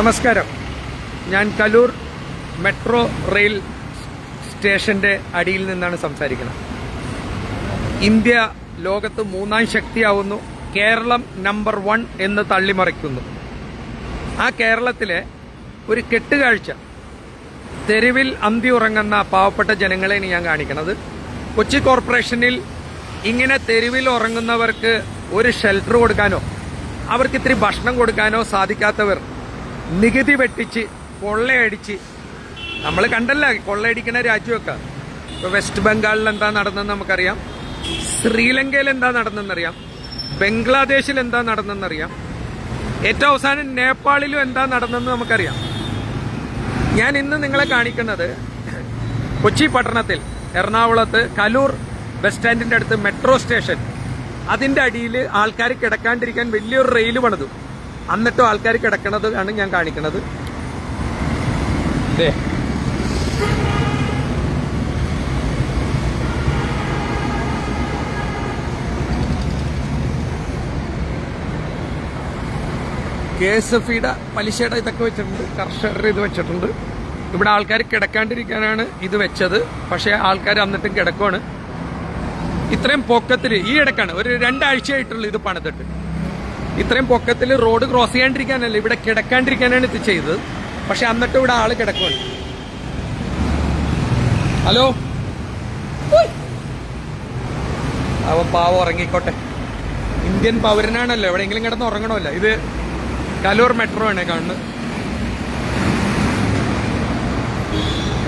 നമസ്കാരം. ഞാൻ Kaloor metro rail സ്റ്റേഷന്റെ അടിയിൽ നിന്നാണ് സംസാരിക്കുന്നത്. ഇന്ത്യ ലോകത്ത് മൂന്നാം ശക്തിയാവുന്നു. കേരളം നമ്പർ വൺ എന്ന് തള്ളിമറിക്കുന്നു. ആ കേരളത്തിലെ ഒരു കെട്ടുകാഴ്ച. തെരുവിൽ അന്തി ഉറങ്ങുന്ന പാവപ്പെട്ട ജനങ്ങളെയാണ് ഞാൻ കാണിക്കുന്നത്. കൊച്ചി കോർപ്പറേഷനിൽ ഇങ്ങനെ തെരുവിൽ ഉറങ്ങുന്നവർക്ക് ഒരു ഷെൽട്ടർ കൊടുക്കാനോ അവർക്ക് ഇത്തിരി ഭക്ഷണം കൊടുക്കാനോ സാധിക്കാത്തവർ നികുതി വെട്ടിച്ച് കൊള്ളയടിച്ച്. നമ്മൾ കണ്ടല്ല കൊള്ളയടിക്കുന്ന രാജ്യമൊക്കെ. ഇപ്പൊ വെസ്റ്റ് ബംഗാളിൽ എന്താ നടന്നെന്ന് നമുക്കറിയാം. ശ്രീലങ്കയിൽ എന്താ നടന്നെന്നറിയാം. ബംഗ്ലാദേശിൽ എന്താ നടന്നെന്നറിയാം. ഏറ്റവും അവസാനം നേപ്പാളിലും എന്താ നടന്നെന്ന് നമുക്കറിയാം. ഞാൻ ഇന്ന് നിങ്ങളെ കാണിക്കുന്നത് കൊച്ചി പട്ടണത്തിൽ എറണാകുളത്ത് കലൂർ ബസ് സ്റ്റാൻഡിന്റെ അടുത്ത് മെട്രോ സ്റ്റേഷൻ. അതിന്റെ അടിയിൽ ആൾക്കാർ കിടക്കാണ്ടിരിക്കാൻ വലിയൊരു റെയിൽ പണിതു. എന്നിട്ടും ആൾക്കാർ കിടക്കണത് ആണ് ഞാൻ കാണിക്കണത്. കെ എസ് എഫ് ഇയുടെ പലിശയുടെ ഇതൊക്കെ വെച്ചിട്ടുണ്ട് കർഷകരുടെ ഇത് വെച്ചിട്ടുണ്ട്. ഇവിടെ ആൾക്കാർ കിടക്കാണ്ടിരിക്കാനാണ് ഇത് വെച്ചത്. പക്ഷേ ആൾക്കാർ എന്നിട്ടും കിടക്കുവാണ്. ഇത്രയും പൊക്കത്തിൽ ഈ ഇടക്കാണ്. ഒരു രണ്ടാഴ്ചയായിട്ടുള്ളൂ ഇത് പണിതിട്ട്. ഇത്രയും പൊക്കത്തിൽ റോഡ് ക്രോസ് ചെയ്യാണ്ടിരിക്കാനല്ല ഇവിടെ കിടക്കാണ്ടിരിക്കാനാണ് ഇത് ചെയ്തത്. പക്ഷെ എന്നിട്ട് ഇവിടെ ആൾ കിടക്കുവാണ്. ഹലോ? അവൻ പാവം ഉറങ്ങിക്കോട്ടെ. ഇന്ത്യൻ പൗരനാണല്ലോ എവിടെയെങ്കിലും കിടന്ന് ഉറങ്ങണമല്ലോ. ഇത് കലൂർ മെട്രോ ആണ് കാണുന്നത്.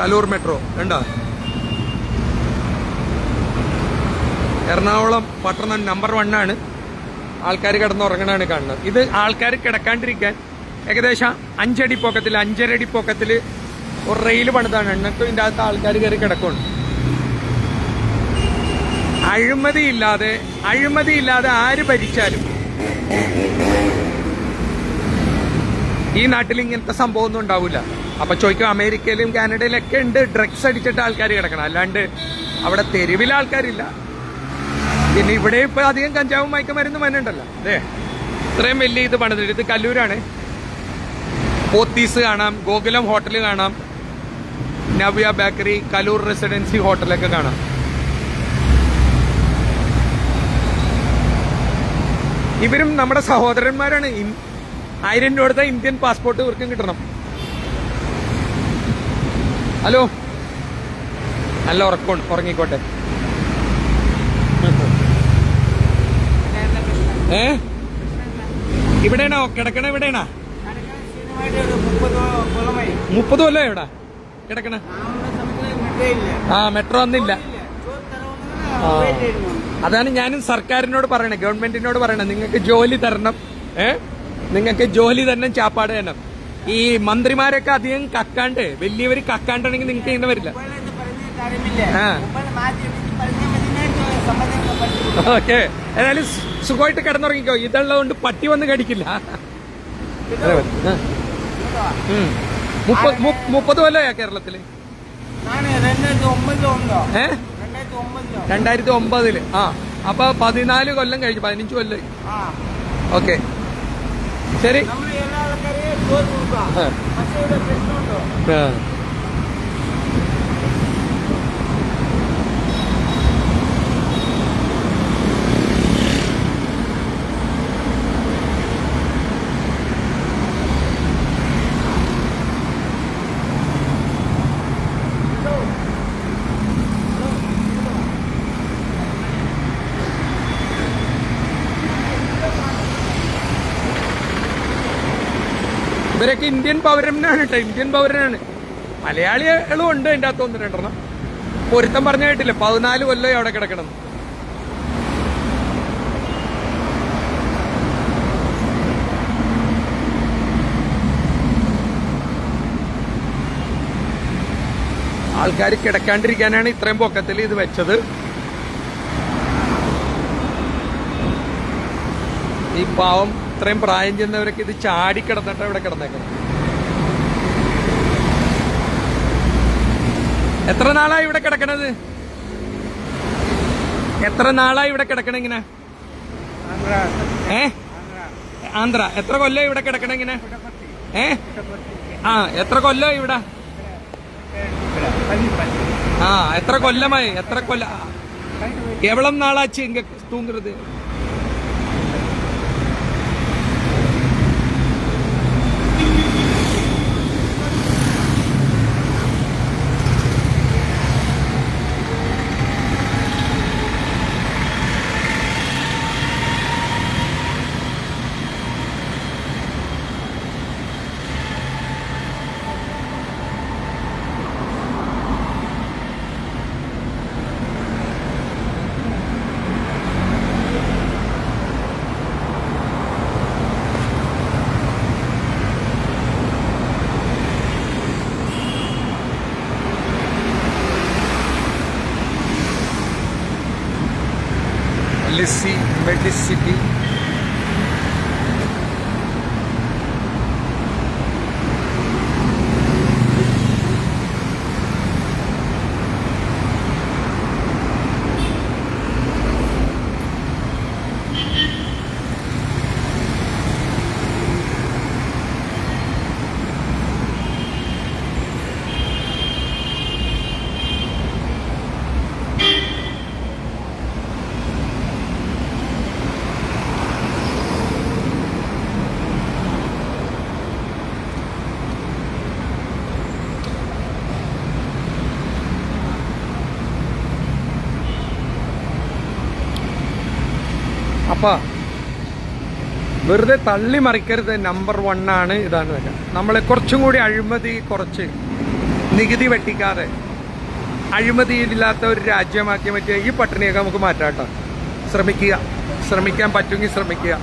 കലൂർ മെട്രോ കണ്ടോ? എറണാകുളം പട്ടണം നമ്പർ വൺ ആണ്. ആൾക്കാർ കിടന്നുറങ്ങണാണ് കാണുന്നത്. ഇത് ആൾക്കാർ കിടക്കാണ്ടിരിക്കാൻ ഏകദേശം അഞ്ചടി പൊക്കത്തിൽ അഞ്ചരടി പൊക്കത്തിൽ ഒരു റെയിൽ പണിതാണ്. എന്നിട്ടും ഇതിന്റെ അകത്ത് ആൾക്കാർ കയറി കിടക്കുന്നുണ്ട് അഴിമതിയില്ലാതെ അഴിമതിയില്ലാതെ ആര് ഭരിച്ചാലും ഈ നാട്ടിൽ ഇങ്ങനത്തെ സംഭവം ഒന്നും ഉണ്ടാവില്ല അപ്പൊ ചോദിക്കും അമേരിക്കയിലും കാനഡയിലൊക്കെ ഉണ്ട് ഡ്രഗ്സ് അടിച്ചിട്ട് ആൾക്കാർ കിടക്കണം. അല്ലാണ്ട് അവിടെ തെരുവിൽ ആൾക്കാരില്ല. പിന്നെ ഇവിടെ ഇപ്പൊ അധികം കഞ്ചാവും മയക്കുമരുന്ന് മനുണ്ടല്ലോ അല്ലേ ഇത്രയും വലിയ ഇത് പണിതിട്ട് ഇത് കല്ലൂരാണ്. പോത്തീസ് കാണാം ഗോകുലം ഹോട്ടൽ കാണാം നവ്യ ബേക്കറി കലൂർ റെസിഡൻസി ഹോട്ടലൊക്കെ കാണാം. ഇവരും നമ്മുടെ സഹോദരന്മാരാണ്. ആയിരം രൂപ ഇന്ത്യൻ പാസ്പോർട്ട് ഇവർക്കും കിട്ടണം. ഹലോ? നല്ല ഉറക്കമുണ്ട് ഉറങ്ങിക്കോട്ടെ. ഏ? ഇവിടെയാണോ? കിടക്കണ ഇവിടെയാണോ? മുപ്പത് കൊല്ലോ എവിടെ കിടക്കണ? ആ മെട്രോ ഒന്നില്ല. അതാണ് ഞാനും സർക്കാരിനോട് പറയണേ ഗവൺമെന്റിനോട് പറയണേ നിങ്ങൾക്ക് ജോലി തരണം ഏ? നിങ്ങൾക്ക് ജോലി തന്നെ ചാപ്പാട് തരണം. ഈ മന്ത്രിമാരൊക്കെ അധികം കക്കാണ്ട് വലിയവര് കക്കാണ്ടാണെങ്കിൽ നിങ്ങൾക്ക് ഇങ്ങനെ വരില്ല. ആ. ഓക്കെ. ഏതായാലും സുഖമായിട്ട് കിടന്നുറങ്ങിക്കോ. ഇതുള്ളതുകൊണ്ട് പട്ടി വന്ന് കടിക്കില്ല. മുപ്പത് കൊല്ലമാ കേരളത്തിൽ? രണ്ടായിരത്തി ഒമ്പതിൽ ആ. അപ്പൊ പതിനാല് കൊല്ലം കഴിഞ്ഞു. പതിനഞ്ച് കൊല്ലം ഓക്കെ. ശരി. ആ. ഇവരൊക്കെ ഇന്ത്യൻ പൗരനാണ് കേട്ടോ ഇന്ത്യൻ പൗരനാണ്. മലയാളികളും ഉണ്ട് അതിന്റെ അകത്ത് ഒന്ന് രണ്ടെണ്ണം. പൊരുത്തം പറഞ്ഞ കേട്ടില്ല? പതിനാല് കൊല്ലം അവിടെ കിടക്കണം. ആൾക്കാർ കിടക്കാണ്ടിരിക്കാനാണ് ഇത്രയും പൊക്കത്തിൽ ഇത് വെച്ചത്. ഈ പാവം ഇത്രയും പ്രായം ചെന്നവരൊക്കെ ഇത് ചാടി കിടന്നിട്ട് ഇവിടെ കിടന്നേക്കണം. എത്ര നാളായി ഇവിടെ കിടക്കണത്? എത്ര നാളായി ഇവിടെ കിടക്കണ ഇങ്ങനെ? ഏ? ആന്ധ്ര എത്ര കൊല്ലം ഇവിടെ കിടക്കണ ഇങ്ങനെ? ഏ? ആ എത്ര കൊല്ലം ഇവിടെ? ആ എത്ര കൊല്ലമായി? എത്ര കൊല്ല എവളം നാളാச்சு ഇങ്ങ Medley City, This City അപ്പൊ വെറുതെ തള്ളി മറിക്കരുത്. നമ്പർ ആണ് ഇതാണ് വരിക. നമ്മളെ കുറച്ചും കൂടി അഴിമതി കുറച്ച് നികുതി വെട്ടിക്കാതെ അഴിമതിയില്ലാത്ത ഒരു രാജ്യമാക്കി പറ്റിയ ഈ പട്ടിണിയൊക്കെ നമുക്ക് മാറ്റാട്ടോ ശ്രമിക്കുക. ശ്രമിക്കാൻ പറ്റുമെങ്കിൽ ശ്രമിക്കുക.